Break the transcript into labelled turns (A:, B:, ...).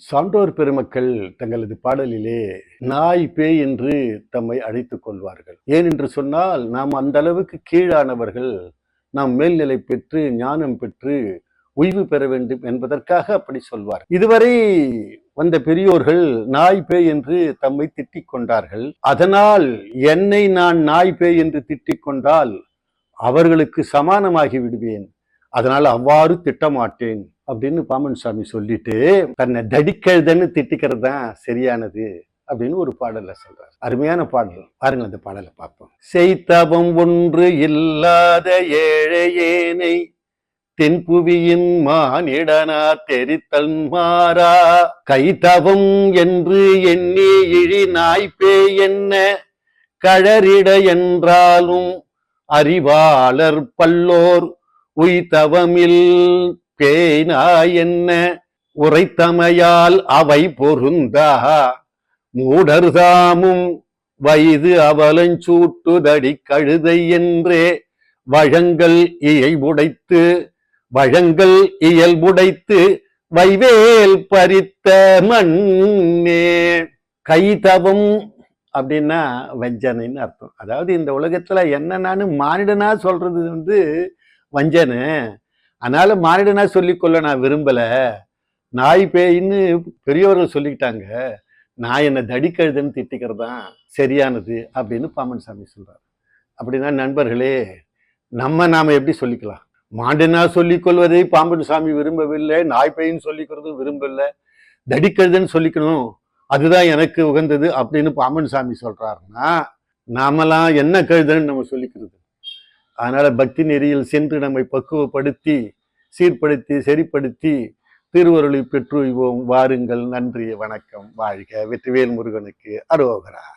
A: சான்றோர் பெருமக்கள் தங்களது பாடலிலே நாய் பேய் என்று தம்மை அழைத்துக் கொள்வார்கள். ஏனென்று சொன்னால் நாம் அந்த அளவுக்கு கீழானவர்கள் நாம் மேல்நிலை பெற்று ஞானம் பெற்று ஓய்வு பெற வேண்டும் என்பதற்காக அப்படி சொல்வார். இதுவரை வந்த பெரியோர்கள் நாய் பேய் என்று தம்மை திட்டிக் கொண்டார்கள். அதனால் என்னை நான் நாய் பேய் என்று திட்டிக் கொண்டால் அவர்களுக்கு சமானமாகி விடுவேன். அதனால் அவ்வாறு திட்டமாட்டேன். அப்படின்னு பாமன் சாமி சொல்லிட்டு தன்னை தடிக்கழுதன்னு திட்டிக்கிறது தான் சரியானது அப்படின்னு ஒரு பாடல சொல்றாரு. அருமையான பாடல். பாருங்க அந்த பாடலை பார்ப்போம். செய்தவம் ஒன்று இல்லாத ஏழையேனை தென்புவியின் மானிடனா தெரித்தல் மாறா. கைதவம் என்று எண்ணி இழி நாய்ப்பே என்ன கழறிட என்றாலும் அறிவாளர் பல்லோர் உய்தவமில் பேனாய் என்ன? உரைத்தமையால் அவை பொருந்தா? மூடர்தாமும் வயது அவலஞ்சூட்டுதடி கழுதை என்றே வழங்கல் இயல்புடைத்து வழங்கல் இயல்புடைத்து வைவேல் பறித்த மண்ணே. கைதவம் அப்படின்னா வஞ்சனைன்னு அர்த்தம். அதாவது இந்த உலகத்துல என்ன நான் மானிடனா சொல்றது வந்து வஞ்சனை. அதனால மானிடனா சொல்லிக்கொள்ள நான் விரும்பல. நாய் பேயின்னு பெரியவர்கள் சொல்லிக்கிட்டாங்க. நான் என்னை தடிக்கழுதுன்னு திட்டிக்கிறது? தான் சரியானது அப்படின்னு பாமன் சாமி சொல்றாரு. அப்படின்னா நண்பர்களே நம்ம நாம எப்படி சொல்லிக்கலாம்? மாண்டனா சொல்லிக்கொள்வதை பாம்பன் சாமி விரும்பவில்லை. நாய் சொல்லிக்கிறதும் விரும்பல. தடிக்கழுதுன்னு சொல்லிக்கணும். அதுதான் எனக்கு உகந்தது அப்படின்னு பாம்பன் சாமி சொல்றாருன்னா நாமெல்லாம் என்ன கழுதுன்னு நம்ம சொல்லிக்கிறது? அதனால் பக்தி நெறியில் சென்று நம்மை பக்குவப்படுத்தி சீர்படுத்தி சரிப்படுத்தி திருவருளை பெற்றுவோம் வாருங்கள். நன்றி. வணக்கம். வாழ்க. வெற்றிவேல் முருகனுக்கு அரோகரா.